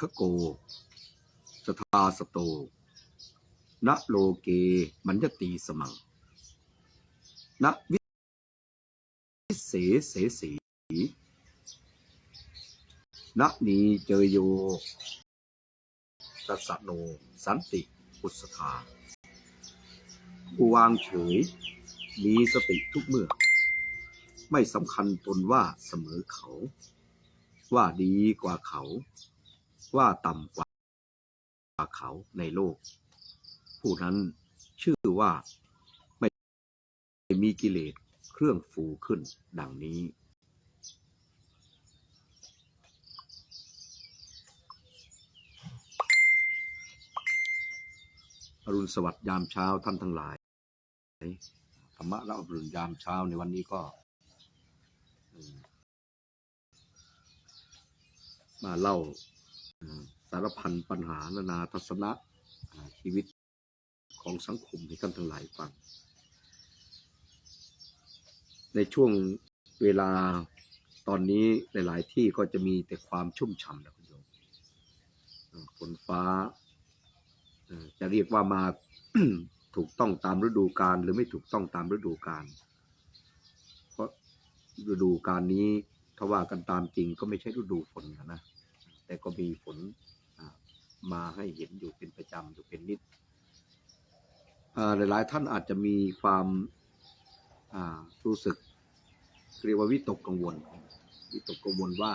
คโก สทาสโตณโลเกมัญญตีสมังณวิเสเสสีณนีเจยโยตัสสโนสันติปุสธาผู้วางเฉย มีสติทุกเมื่อ ไม่สำคัญตนว่าเสมอเขา ว่าดีกว่าเขา ว่าต่ำกว่าเขาในโลก ผู้นั้นชื่อว่าไม่มีกิเลสเครื่องฟูขึ้นดังนี้ อรุณสวัสดิ์ยามเช้าท่านทั้งหลาย ธรรมะและอรุณยามเช้าในวันนี้ก็มาเล่า สารพันปัญหานานาทัศนะชีวิตของสังคมให้ท่านทั้งหลายฟัง ในช่วงเวลาตอนนี้หลาย ๆ ที่ก็จะมีแต่ความชุ่มฉ่ำนะคุณโยมฝนฟ้า จะเรียกว่ามาถูกต้องตามฤดูกาลหรือไม่ถูกต้องตามฤดูกาลเพราะฤดูกาลนี้ถ้าว่ากันตามจริงก็ไม่ใช่ฤดูฝนนะ แต่ก็มีฝนมาให้เห็นอยู่เป็นประจำอยู่เป็นนิดหลายๆท่านอาจจะมีความรู้สึกเรียกว่าวิตกกังวล วิตกกังวลว่า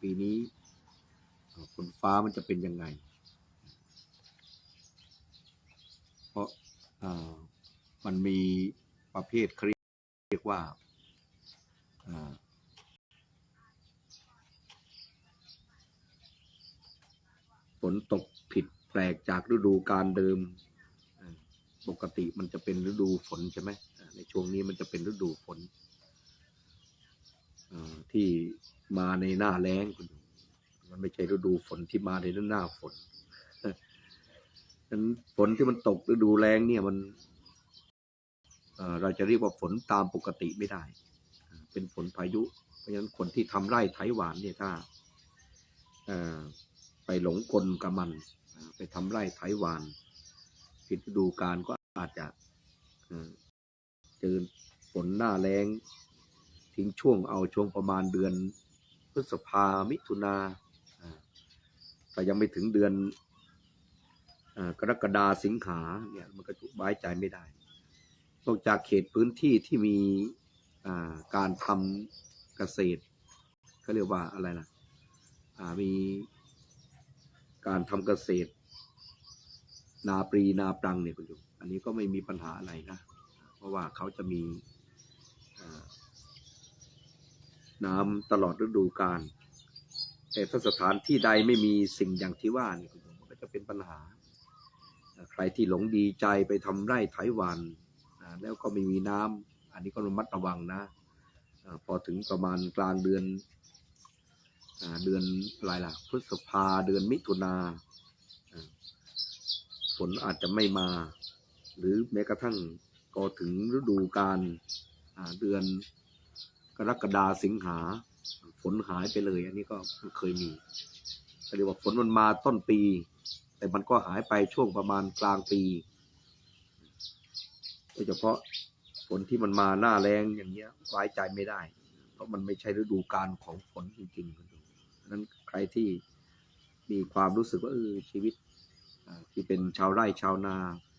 ปีนี้ฝนฟ้ามันจะเป็นยังไง เพราะมันมีประเภทเรียกว่าอ่า ฝนตกผิดแปลกจากฤดูการเดิม ปกติมันจะเป็นฤดูฝนใช่ไหมในช่วงนี้มันจะเป็นฤดูฝนที่มาในหน้าแล้งคุณมันไม่ใช่ฤดูฝนที่มาในหน้าฝนนั้นฝนที่มันตกฤดูแล้งเนี่ยมันเราจะเรียกว่าฝนตามปกติไม่ได้ เป็นฝนพายุ เพราะฉะนั้นคนที่ทำไร่ไถหวานเนี่ยถ้า หลงกลกับมัน ไปทำไร่ไถหวาน ผิดฤดูกาลก็อาจจะเจอฝนหน้าแล้งทิ้งช่วงเอาช่วงประมาณเดือนพฤษภามิถุนาแต่ยังไม่ถึงเดือนกรกฎาสิงหาเนี่ยมันก็ถูกไว้ใจไม่ได้ นอกจากเขตพื้นที่ที่มีการทำเกษตรเขาเรียกว่าอะไรนะมี การทำเกษตร นาปรีนาปรังเนี่ยคุณผู้ชมอันนี้ก็ไม่มีปัญหาอะไรนะ เพราะว่าเขาจะมีน้ำตลอดฤดูกาลแต่ถ้าสถานที่ใดไม่มีสิ่งอย่างที่ว่าเนี่ยคุณผู้ชมมันก็จะเป็นปัญหา ใครที่หลงดีใจไปทำไร่ไถหวานแล้วก็ไม่มีน้ำอันนี้ก็ระมัดระวังนะ พอถึงประมาณกลางเดือน เดือนอะไรล่ะพฤษภาเดือนมิถุนาฝนอาจจะไม่มา หรือแม้กระทั่งก็ถึงฤดูกาลอ่าเดือนกรกฎาสิงหา ฝนหายไปเลย อันนี้ก็เคยมีเรียกว่าฝนมันมาต้นปี แต่มันก็หายไปช่วงประมาณกลางปีโดยเฉพาะฝนที่มันมาหน้าแรงอย่างเงี้ยไว้ใจไม่ได้ เพราะมันไม่ใช่ฤดูกาลของฝนจริงๆ นั้นใครที่มีความรู้สึกว่าเออชีวิตที่เป็นชาวไร่ชาวนา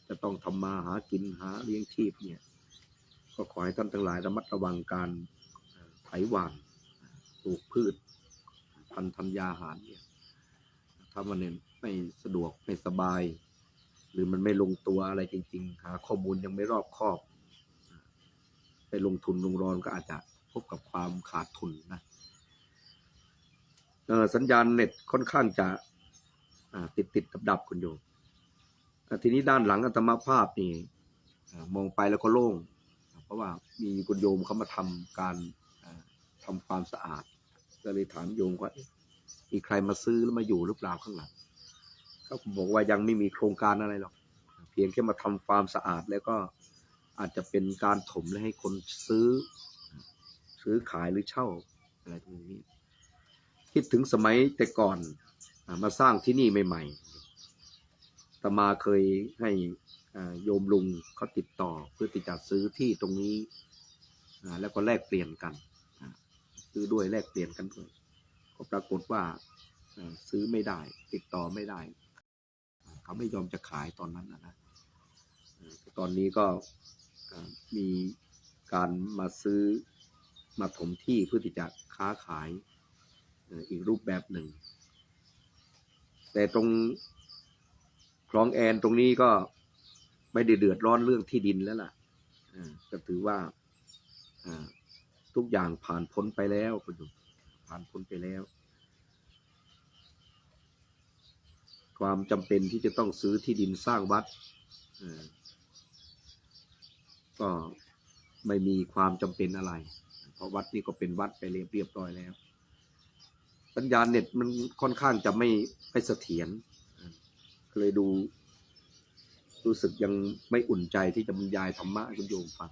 จะต้องทำมาหากินหาเลี้ยงชีพเนี่ย ก็ขอให้ท่านทั้งหลายระมัดระวังการไถหว่านปลูกพืช พันธุ์ธัญญาหารเนี่ยถ้ามันไม่สะดวกไม่สบาย หรือมันไม่ลงตัวอะไรจริง ๆ หาข้อมูลยังไม่รอบคอบ ไปลงทุนลงรอนก็อาจจะพบกับความขาดทุนนะ สัญญาณเน็ตค่อนข้างจะติดติดดับดับคุณโยมทีนี้ด้านหลังอัตมาภาพนี่มองไปแล้วก็โล่ง เพราะว่ามีคุณโยมเขามาทำการอ่าทำความสะอาด ก็เลยถามโยมว่ามีใครมาซื้อแล้วมาอยู่หรือเปล่าข้างหลังเขาบอกว่ายังไม่มีโครงการอะไรหรอกเพียงแค่มาทำฟาร์มสะอาดแล้วก็อาจจะเป็นการถมและให้คนซื้อ ซื้อขายหรือเช่าอะไรตรงนี้ คิดถึงสมัยแต่ก่อนอมาสร้างที่นี่ใหม่ๆตมาเคยให้โยมลุงเขาติดต่อเพื่อที่จะซื้อที่ตรงนี้ แล้วก็แลกเปลี่ยนกันซื้อด้วยแลกเปลี่ยนกันด้วยก็ปรากฏว่าซื้อไม่ได้ ติดต่อไม่ได้ เขาไม่ยอมจะขายตอนนั้นนะตอนนี้ก็มีการมาซื้อมาถมที่เพื่อที่จะค้าขาย อีกรูปแบบหนึ่ง แต่ตรงคลองแอนตรงนี้ก็ไม่ได้เดือดร้อนเรื่องที่ดินแล้วล่ะก็ถือว่าทุกอย่างผ่านพ้นไปแล้วคุณดูผ่านพ้นไปแล้ว ความจำเป็นที่จะต้องซื้อที่ดินสร้างวัดก็ไม่มีความจำเป็นอะไร เพราะวัดนี่ก็เป็นวัดไปเรียบเรียบร้อยแล้ว สัญญาเน็ตมันค่อนข้างจะไม่ไม่เสถียรเลยดู รู้สึกยังไม่อุ่นใจที่จะบรรยายธรรมะคุณโยมฟัง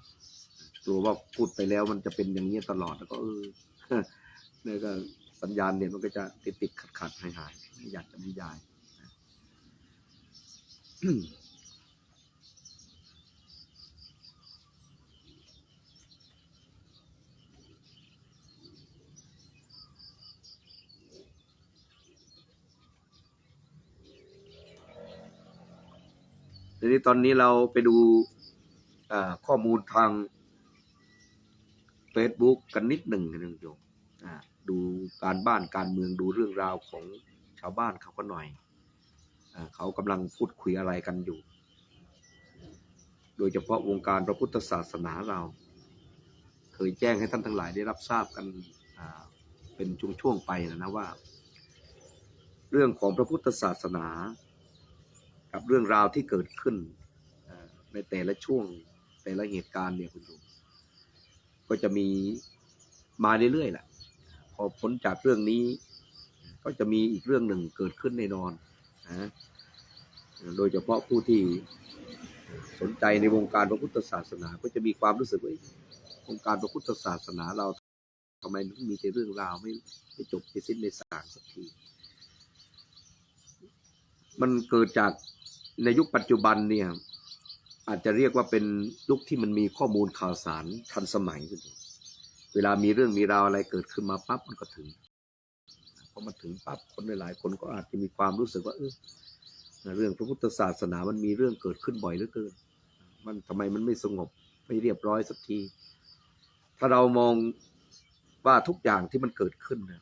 กลัวว่าพูดไปแล้วมันจะเป็นอย่างนี้ตลอดแล้วก็เออเนี่ยก็สัญญาณเน็ตมันก็จะติดติดขัดขัดหายหายไม่อยากจะบรรยาย ทีนี้ตอนนี้เราไปดูข้อมูลทาง Facebook กันนิดหนึ่งนะคุณโยมดูการบ้านการเมืองดูเรื่องราวของชาวบ้านเขาก็หน่อยอเขากำลังพูดคุยอะไรกันอยู่ โดยเฉพาะวงการพระพุทธศาสนาเรา เคยแจ้งให้ท่านทั้งหลายได้รับทราบกันเป็นช่วงๆไปนะนะว่า เรื่องของพระพุทธศาสนา กับเรื่องราวที่เกิดขึ้นในแต่ละช่วงแต่ละเหตุการณ์เนี่ยคุณดู ก็จะมีมาเรื่อยๆแหละพอพ้นจากเรื่องนี้ ก็จะมีอีกเรื่องหนึ่งเกิดขึ้นแน่นอนนะโดยเฉพาะผู้ที่สนใจในวงการพระพุทธศาสนา ก็จะมีความรู้สึกว่าวงการพระพุทธศาสนาเราทำไมถึงมีแต่เรื่องราวไม่ไม่จบไม่สิ้นไม่สางสักที มันเกิดจาก ในยุคปัจจุบันเนี่ยอาจจะเรียกว่าเป็นยุคที่มันมีข้อมูลข่าวสารทันสมัยขึ้นเวลามีเรื่องมีราวอะไรเกิดขึ้นมาปั๊บมันก็ถึงพอมาถึงปั๊บคนหลายๆคนก็อาจจะมีความรู้สึกว่าเออเรื่องพระพุทธศาสนามันมีเรื่องเกิดขึ้นบ่อยเหลือเกิน มันทำไมมันไม่สงบไม่เรียบร้อยสักที ถ้าเรามองว่าทุกอย่างที่มันเกิดขึ้นนะ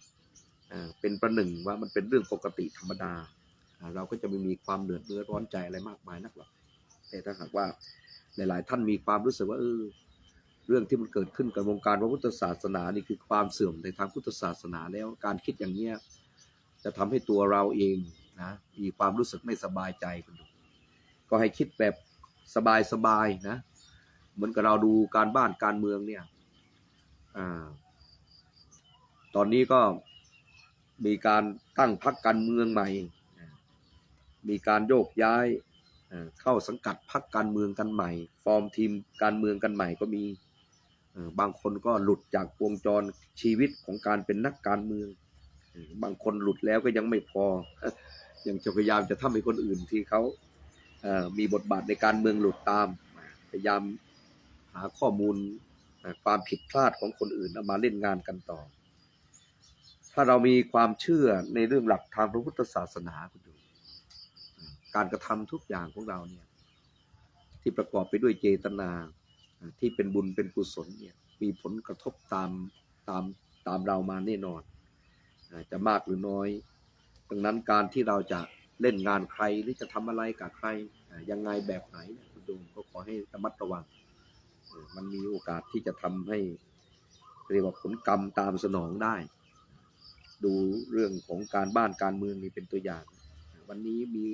อ่าเป็นประหนึ่งว่ามันเป็นเรื่องปกติธรรมดา เราก็จะไม่มีความเดือดเนื้อร้อนใจอะไรมากมายนักหรอกแต่ถ้าหากว่าหลาย ๆ ท่านมีความรู้สึกว่าเออเรื่องที่มันเกิดขึ้นกับวงการพระพุทธศาสนานี่คือความเสื่อมในทางพุทธศาสนาแล้วการคิดอย่างเนี้ยจะทำให้ตัวเราเองนะมีความรู้สึกไม่สบายใจคุณดูก็ให้คิดแบบสบายๆนะเหมือนกับเราดูการบ้านการเมืองเนี่ยอ่าตอนนี้ก็มีการตั้งพรรคการเมืองใหม่ มีการโยกย้ายเข้าสังกัดพรรคการเมืองกันใหม่ ฟอร์มทีมการเมืองกันใหม่ก็มีบางคนก็หลุดจากวงจรชีวิตของการเป็นนักการเมือง บางคนหลุดแล้วก็ยังไม่พอ ยังจะพยายามจะทำให้คนอื่นที่เขามีบทบาทในการเมืองหลุดตาม พยายามหาข้อมูลความผิดพลาดของคนอื่นเอามาเล่นงานกันต่อ ถ้าเรามีความเชื่อในเรื่องหลักทางพระพุทธศาสนาคุณดู การกระทำทุกอย่างของเราเนี่ยที่ประกอบไปด้วยเจตนาที่เป็นบุญเป็นกุศลเนี่ยมีผลกระทบตามตามตามเรามาแน่นอนจะมากหรือน้อย ดังนั้นการที่เราจะเล่นงานใครหรือจะทำอะไรกับใครยังไงแบบไหนคุณดูก็ขอให้ระมัดระวัง มันมีโอกาสที่จะทำให้เรียกว่าผลกรรมตามสนองได้ ดูเรื่องของการบ้านการเมืองนี่เป็นตัวอย่าง วันนี้มี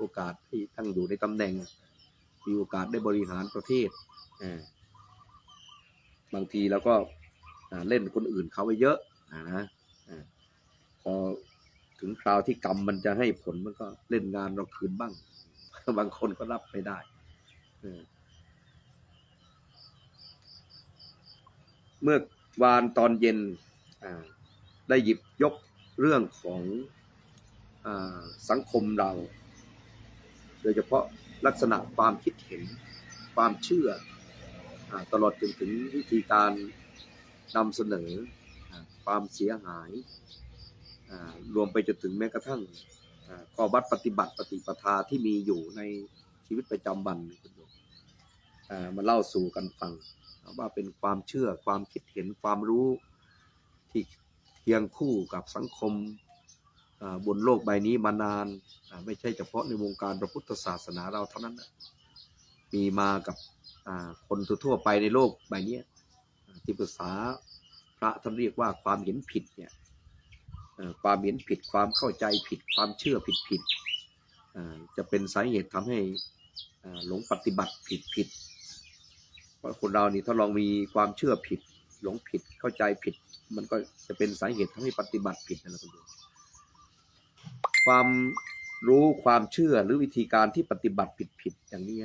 โอกาสที่ตั้งอยู่ในตำแหน่ง มีโอกาสได้บริหารประเทศบางทีเราก็เล่นคนอื่นเขาไปเยอะนะพอถึงคราวที่กรรมมันจะให้ผลมันก็เล่นงานเราคืนบ้าง บางคนก็รับไม่ได้เมื่อวานตอนเย็นได้หยิบยกเรื่องของอสังคมเรา โดยเฉพาะลักษณะความคิดเห็นความเชื่ออตลอดจนถึงวิธีการนำเสนออความเสียหายรวมไปจนถึงแม้กระทั่งข้อวัดปฏิบัติปฏิปทาที่มีอยู่ในชีวิตประจำวันคุณโยมามาเล่าสู่กันฟัง ว่าเป็นความเชื่อความคิดเห็นความรู้ที่เคียงคู่กับสังคม บนโลกใบนี้มานานไม่ใช่เฉพาะในวงการพระพุทธศาสนาเราเท่านั้นนะมีมากับคนทั่วไปในโลกใบนี้ที่ภาษาพระท่านเรียกว่าความเห็นผิดเนี่ยความเห็นผิดความเข้าใจผิดความเชื่อผิดผิดๆจะเป็นสาเหตุทำให้หลงปฏิบัติผิดผิดเพราะคนเรานี่ถ้าลองมีความเชื่อผิด หลงผิดเข้าใจผิด มันก็จะเป็นสาเหตุทำให้ปฏิบัติผิดนั่นแหละคุณโยม ความรู้ความเชื่อหรือวิธีการที่ปฏิบัติผิดๆอย่างนี้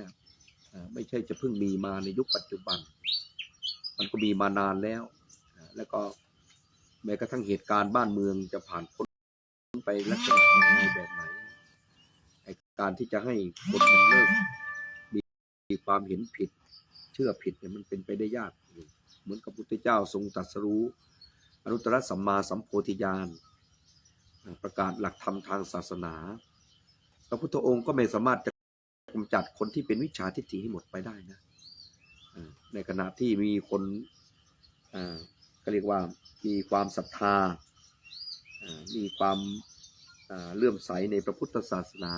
ไม่ใช่จะเพิ่งมีมาในยุคปัจจุบัน มันก็มีมานานแล้ว แล้วก็แม้กระทั่งเหตุการณ์บ้านเมืองจะผ่านพ้นไปลักษณะยังไงแบบไหนการที่จะให้คนมันเลิกมีความเห็นผิด เชื่อผิดเนี่ยมันเป็นไปได้ยาก เหมือนกับพุทธเจ้าทรงตรัสรู้ อนุตตรสัมมาสัมโพธิญาณ ประกาศหลักธรรมทางศาสนา พระพุทธองค์ก็ไม่สามารถจะกำจัดคนที่เป็นวิชาทิฏฐิให้หมดไปได้นะในขณะที่มีคนอ่าก็เรียกว่ามีความศรัทธา มีความเลื่อมใสในพระพุทธศาสนา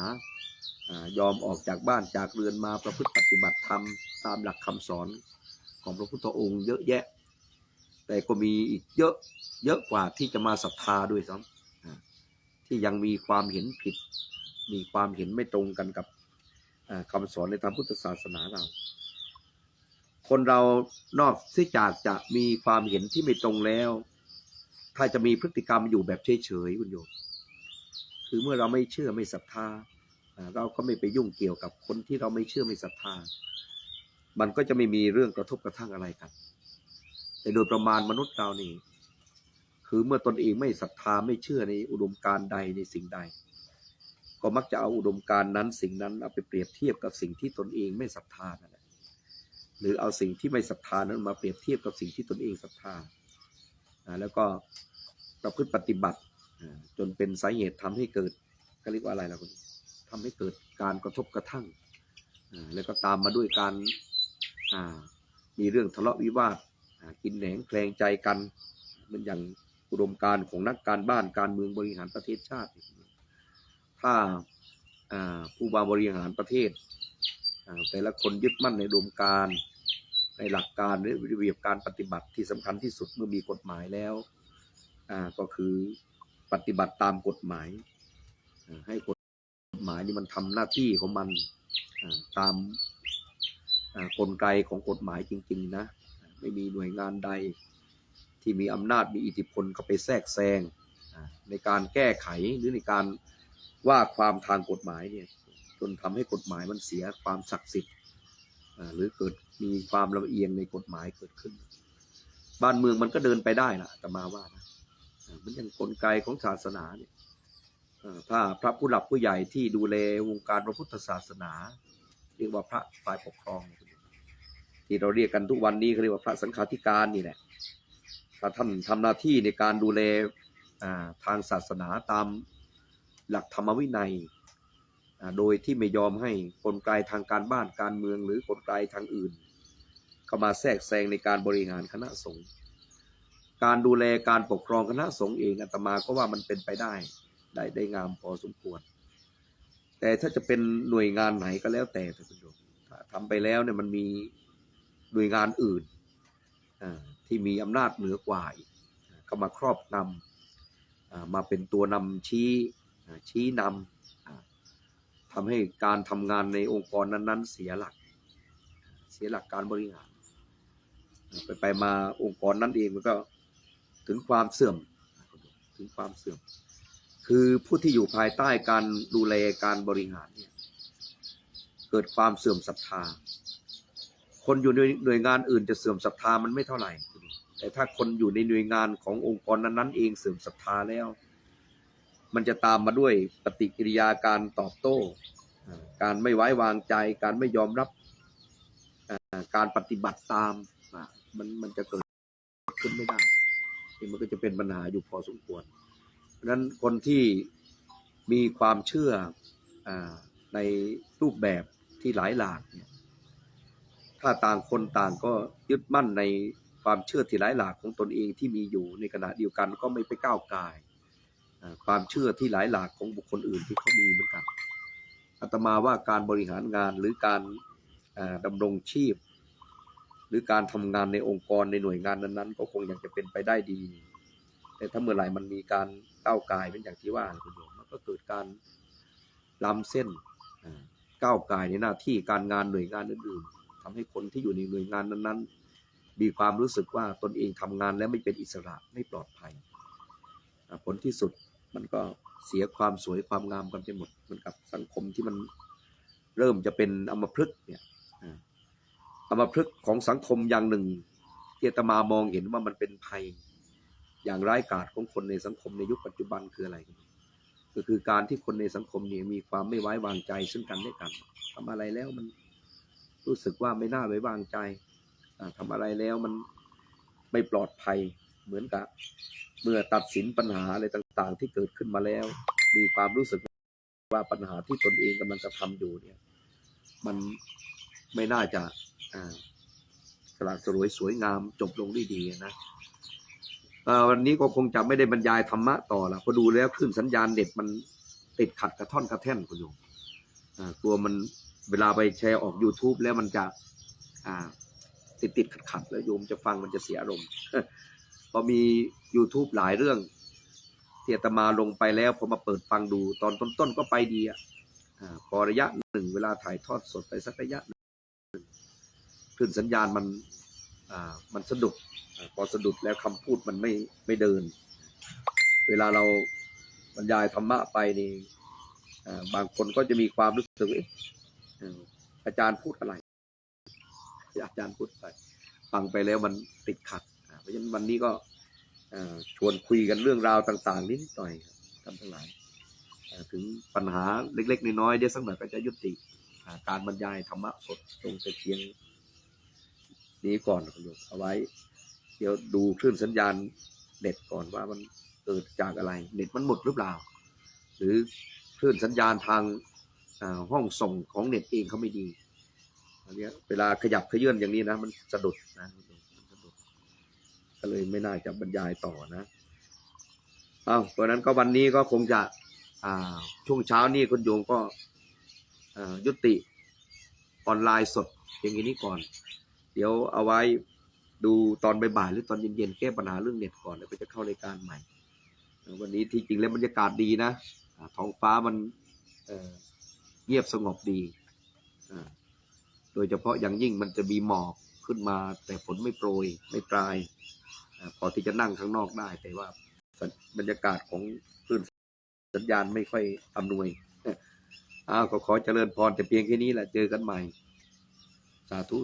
อยอมออกจากบ้านจากเรือนมาประพฤติปฏิบัติธรรมตามหลักคำสอนของพระพุทธองค์เยอะแยะ แต่ก็มีอีกเยอะเยอะกว่าที่จะมาศรัทธาด้วยซ้ำ ที่ยังมีความเห็นผิด มีความเห็นไม่ตรงกันกับอ่าคำสอนในทางพุทธศาสนาเรา คนเรานอกที่จากจะมีความเห็นที่ไม่ตรงแล้ว ถ้าจะมีพฤติกรรมอยู่แบบเฉยๆคุณโยมคือเมื่อเราไม่เชื่อไม่ศรัทธาเราก็ไม่ไปยุ่งเกี่ยวกับคนที่เราไม่เชื่อไม่ศรัทธา มันก็จะไม่มีเรื่องกระทบกระทั่งอะไรกัน แต่โดยประมาณมนุษย์เรานี่ คือเมื่อตนเองไม่ศรัทธาไม่เชื่อในอุดมการใดในสิ่งใด ก็มักจะเอาอุดมการนั้นสิ่งนั้นเอาไปเปรียบเทียบกับสิ่งที่ตนเองไม่ศรัทธานั่นแหละหรือเอาสิ่งที่ไม่ศรัทธานั้นมาเปรียบเทียบกับสิ่งที่ตนเองศรัทธาอ่าแล้วก็ประพฤติปฏิบัติจนเป็นสาเหตุทำให้เกิดก็เรียกว่าอะไรล่ะคุณทำให้เกิดการกระทบกระทั่งอ่าแล้วก็ตามมาด้วยการอ่ามีเรื่องทะเลาะวิวาทอ่ากินแหนงแคลงใจกันมันอย่าง อุดมการณ์ของนักการบ้านการเมืองบริหารประเทศชาติ ถ้าผู้บาบริหารประเทศ แต่ละคนยึดมั่นในอุดมการในหลักการหรือระเบียบการปฏิบัติที่สำคัญที่สุดเมื่อมีกฎหมายแล้วก็คือปฏิบัติตามกฎหมาย ให้กฎหมายนี่มันทำหน้าที่ของมันตามกลไกของกฎหมายจริง ๆ นะ ไม่มีหน่วยงานใด ที่มีอำนาจมีอิทธิพลเข้าไปแทรกแซงในการแก้ไขหรือในการว่าความทางกฎหมายเนี่ยจนทำให้กฎหมายมันเสียความศักดิ์สิทธิ์หรือเกิดมีความลำเอียงในกฎหมายเกิดขึ้น บ้านเมืองมันก็เดินไปได้นะแต่มาว่านะมันยังกลไกของศาสนาเนี่ยถ้าพระผู้หลักผู้ใหญ่ที่ดูแลวงการพระพุทธศาสนา เรียกว่าพระฝ่ายปกครอง ที่เราเรียกกันทุกวันนี้เขาเรียกว่าพระสังฆาธิการนี่แหละ ท่านทำหน้าที่ในการดูแลทางศาสนาตามหลักธรรมวินัย โดยที่ไม่ยอมให้กลไกทางการบ้านการเมืองหรือกลไกทางอื่น เข้ามาแทรกแซงในการบริหารคณะสงฆ์การดูแลการปกครองคณะสงฆ์เองอาตมาก็ว่ามันเป็นไปได้ได้ได้งามพอสมควร แต่ถ้าจะเป็นหน่วยงานไหนก็แล้วแต่ท่านผู้ชมทำไปแล้วเนี่ยมันมีหน่วยงานอื่น ที่มีอำนาจเหนือกว่าอีกเข้ามาครอบนำมาเป็นตัวนำชี้ชี้นำอ่าทำให้การทำงานในองค์กรนั้น ๆ เสียหลัก เสียหลักการบริหาร ไปไปมาองค์กรนั้นเองมันก็ถึงความเสื่อมถึงความเสื่อม คือผู้ที่อยู่ภายใต้การดูแลการบริหารเนี่ยเกิดความเสื่อมศรัทธา คนอยู่ในหน่วยงานอื่นจะเสื่อมศรัทธามันไม่เท่าไหร่ แต่ถ้าคนอยู่ในหน่วยงานขององค์กรนั้นๆเองเสื่อมศรัทธาแล้ว มันจะตามมาด้วยปฏิกิริยาการตอบโต้ การไม่ไว้วางใจ การไม่ยอมรับการปฏิบัติตามมันมันจะเกิดขึ้นไม่ได้นี่มันก็จะเป็นปัญหาอยู่พอสมควรเพราะนั้นคนที่มีความเชื่ออในรูปแบบที่หลายหลากเนี่ยถ้าต่างคนต่างก็ยึดมั่นใน ความเชื่อที่หลายหลากของตนเองที่มีอยู่ในขณะเดียวกันก็ไม่ไปก้าวกายความเชื่อที่หลายหลากของบุคคลอื่นที่เขามีเหมือนกันอาตมาว่าการบริหารงานหรือการอ่าดำรงชีพ หรือการทำงานในองค์กรในหน่วยงานนั้นๆ ก็คงยังจะเป็นไปได้ดี แต่ถ้าเมื่อไหร่มันมีการก้าวกายเป็นอย่างที่ว่าคุณโยมมันก็เกิดการล้ำเส้นก้าวกายในหน้าที่การงานหน่วยงานอื่นๆทำให้คนที่อยู่ในหน่วยงานนั้นๆ มีความรู้สึกว่าตนเองทำงานแล้วไม่เป็นอิสระไม่ปลอดภัย ผลที่สุดมันก็เสียความสวยความงามกันไปหมดเหมือนกับสังคมที่มันเริ่มจะเป็นอมพฤกเนี่ยอมพฤกของสังคมอย่างหนึ่งที่อาตมามองเห็นว่ามันเป็นภัย อย่างร้ายกาจของคนในสังคมในยุคปัจจุบันคืออะไร ก็คือการที่คนในสังคมเนี่ยมีความไม่ไว้วางใจซึ่งกันและกันทำอะไรแล้วมันรู้สึกว่าไม่น่าไว้วางใจ ทำอะไรแล้วมันไม่ปลอดภัยเหมือนกับ เมื่อตัดสินปัญหาอะไรต่าง ๆ ที่เกิดขึ้นมาแล้ว มีความรู้สึกว่าปัญหาที่ตนเองกำลังกระทำอยู่เนี่ย มันไม่น่าจะอ่าสละสลวยสวยงามจบลงด้วยดีนะวันนี้ก็คงจะไม่ได้บรรยายธรรมะต่อละพราะดูแล้วคลื่นสัญญาณเด็ดมันติดขัดกระท่อนกระแท่นคุณโยมอ่กลัวมันเวลาไปแชร์ออก YouTube แล้วมันจะ อ่า ติดติดขัดขัดแล้วโยมจะฟังมันจะเสียอารมณ์พอมี YouTube หลายเรื่องที่อาตมาลงไปแล้วพอมาเปิดฟังดูตอนต้นๆก็ไปดีอะพอระยะหนึ่งเวลาถ่ายทอดสดไปสักระยะหนึ่งคลื่นสัญญาณมันอ่ามันสะดุดพอสะดุดแล้วคำพูดมันไม่ไม่เดิน เวลาเราบรรยายธรรมะไปนี่บางคนก็จะมีความรู้สึกว่าอาจารย์พูดอะไร อาจารย์พูดไป ฟังไปแล้วมันติดขัด เพราะฉะนั้นวันนี้ก็ชวนคุยกันเรื่องราวต่าง ๆ นิดหน่อยท่านทั้งหลายถึงปัญหาเล็ก ๆ น้อยๆเดี๋ยวสักหน่อยก็จะยุติการบรรยายธรรมะสดตรงต่เพียงนี้ก่อนคุณโยมเอาไว้ เดี๋ยวดูคลื่นสัญญาณเน็ตก่อนว่ามันเกิดจากอะไร เน็ตมันหมดหรือเปล่า หรือคลื่นสัญญาณทางห้องส่งของเน็ตเองเขาไม่ดี อันเนี้เวลาขยับเขยื่อนอย่างนี้นะ มันสะดุดนะสะดุดก็เลยไม่น่าจะบรรยายต่อนะอ้าวเพราะนั้นก็วันนี้ก็คงจะอ่าช่วงเช้านี้คุณโยมก็ยุติออนไลน์สดอย่างนี้ก่อน เดี๋ยวเอาไว้ดูตอนบ่ายๆหรือตอนเย็นๆแก้ปัญหาเรื่องเน็ตก่อนแล้วก็จะเข้ารายการใหม่ วันนี้ที่จริงแล้วบรรยากาศดีนะท้องฟ้ามันเงียบสงบดี โดยเฉพาะอย่างยิ่งมันจะมีหมอกขึ้นมา แต่ฝนไม่โปรยไม่ปลายพอที่จะนั่งข้างนอกได้ แต่ว่าบรรยากาศของคลื่นสัญญาณไม่ค่อยอำนวยอ้าวก็ขอเจริญพรแต่เพียงแค่นี้แหละเจอกันใหม่ สาธุ